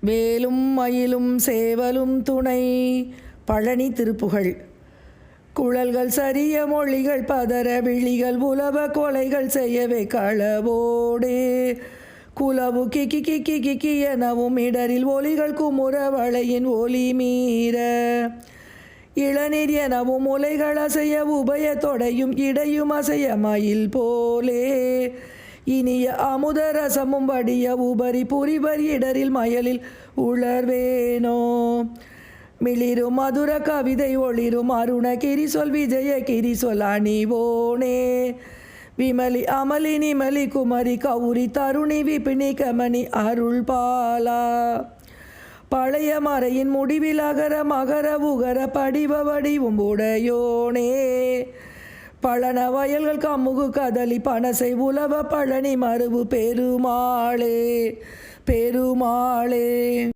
வேலும் மயிலும் சேவலும் துணை. பழனி திருப்புகழ். குழல்கள் சரிய மொழிகள் பதற விழிகள் உலவ கொலைகள் செய்யவே களவோடே. குலவு கிக்கி கிக்கி கிக்கி எனவும் இடரில் ஒலிகள் குமுற வளையின் ஒலி மீற. இளநீர் எனவும் முலைகள் அசைய உபய தொடையும் இடையும் அசைய மயில் போலே. இனிய அமுதரசமும் வடிய உபரி புரிவர் இடரில் மயலில் உளர்வேனோ. மிளிரும் மதுர கவிதை ஒளிரும் அருணகிரி சொல் விஜய கிரி சொல் அணிவோனே. விமலி அமலி நிமலி குமரி கௌரி தருணி விபினி கமணி அருள் பாலா பழைய மறையின் முடிவில் அகர மகர உகர படிவ வடிவும் உடையோனே. பழன வயல்கள் கமுகு கதலி பனசை உலவ பழனி மருவு பெருமாளே பெருமாளே.